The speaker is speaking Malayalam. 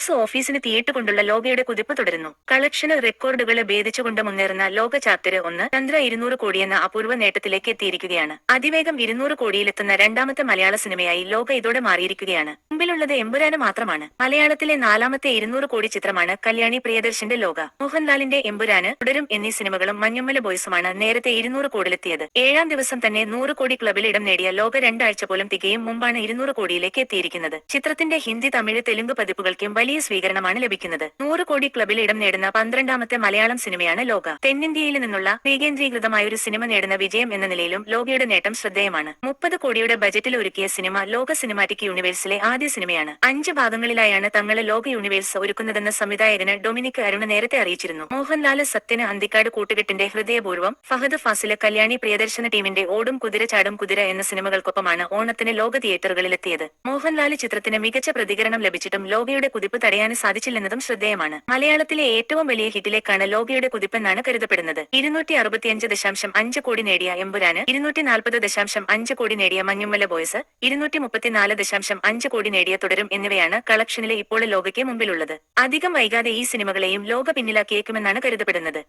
ബോക്സ് ഓഫീസിന് തീയിട്ടുകൊണ്ടുള്ള ലോകയുടെ കുതിപ്പ് തുടരുന്നു. കളക്ഷൻ റെക്കോർഡുകളെ ഭേദിച്ചുകൊണ്ട് മുന്നേറുന്ന ലോക ചാപ്റ്റർ ഒന്ന് ചന്ദ്ര ഇരുന്നൂറ് കോടിയെന്ന അപൂർവ നേട്ടത്തിലേക്ക് എത്തിയിരിക്കുകയാണ്. അതിവേഗം ഇരുന്നൂറ് കോടിയിലെത്തുന്ന രണ്ടാമത്തെ മലയാള സിനിമയായി ലോക ഇതോടെ മാറിയിരിക്കുകയാണ്. മുമ്പിലുള്ളത് എമ്പുരാന് മാത്രമാണ്. മലയാളത്തിലെ നാലാമത്തെ ഇരുന്നൂറ് കോടി ചിത്രമാണ് കല്യാണി പ്രിയദർശന്റെ ലോക. മോഹൻലാലിന്റെ എമ്പുരാന് തുടരും എന്നീ സിനിമകളും മഞ്ഞുമ്മല ബോയ്സുമാണ് നേരത്തെ ഇരുന്നൂറ് കോടിയിലെത്തിയത്. ഏഴാം ദിവസം തന്നെ നൂറ് കോടി ക്ലബിൽ ഇടം നേടിയ ലോക രണ്ടാഴ്ച പോലും തികയും മുമ്പാണ് ഇരുന്നൂറ് കോടിയിലേക്ക് എത്തിയിരിക്കുന്നത്. ചിത്രത്തിന്റെ ഹിന്ദി തമിഴ് തെലുങ്ക് പതിപ്പുകൾക്കും വലിയ സ്വീകരണമാണ് ലഭിക്കുന്നത്. നൂറ് കോടി ക്ലബിൽ ഇടം നേടുന്ന പന്ത്രണ്ടാമത്തെ മലയാളം സിനിമയാണ് ലോക. തെന്നിന്ത്യയിൽ നിന്നുള്ള വികേന്ദ്രീകൃതമായ ഒരു സിനിമ നേടുന്ന വിജയം എന്ന നിലയിലും ലോകയുടെ നേട്ടം ശ്രദ്ധേയമാണ്. മുപ്പത് കോടിയുടെ ബജറ്റിൽ ഒരുക്കിയ സിനിമ ലോക സിനിമാറ്റിക് യൂണിവേഴ്സിലെ ആദ്യ സിനിമയാണ്. അഞ്ച് ഭാഗങ്ങളിലായാണ് തങ്ങളെ ലോക യൂണിവേഴ്സ് ഒരുക്കുന്നതെന്ന സംവിധായകന് ഡൊമിനിക് അരുണ് നേരത്തെ അറിയിച്ചിരുന്നു. മോഹൻലാൽ സത്യന് അന്തിക്കാട് കൂട്ടുകെട്ടിന്റെ ഹൃദയപൂർവം ഫഹദ് ഫാസിൽ കല്യാണി പ്രിയദർശന ടീമിന്റെ ഓടും കുതിര ചാടും കുതിര എന്ന സിനിമകൾക്കൊപ്പമാണ് ഓണത്തിന് ലോക തിയേറ്ററുകളിലെത്തിയത്. മോഹൻലാൽ ചിത്രത്തിന് മികച്ച പ്രതികരണം ലഭിച്ചിട്ടും ലോകയുടെ കുതിപ്പ് തടയാൻ സാധിച്ചില്ലെന്നതും ശ്രദ്ധേയമാണ്. മലയാളത്തിലെ ഏറ്റവും വലിയ ഹിറ്റിലേക്കാണ് ലോകയുടെ കുതിപ്പെന്നാണ് കരുതപ്പെടുന്നത്. ഇരുന്നൂറ്റി അറുപത്തിയഞ്ച് ദശാംശം അഞ്ച് കോടി നേടിയ എമ്പുരാന് ഇരുന്നൂറ്റി നാൽപ്പത് ദശാംശം അഞ്ച് കോടി നേടിയ മഞ്ഞുമ്മല ബോയ്സ് ഇരുന്നൂറ്റി മുപ്പത്തിനാല് ദശാംശം അഞ്ച് കോടി നേടിയ തുടരും എന്നിവയാണ് കളക്ഷനിലെ ഇപ്പോൾ ലോകയ്ക്ക് മുമ്പിലുള്ളത്. അധികം വൈകാതെ ഈ സിനിമകളെയും ലോക പിന്നിലാക്കിയേക്കുമെന്നാണ് കരുതപ്പെടുന്നത്.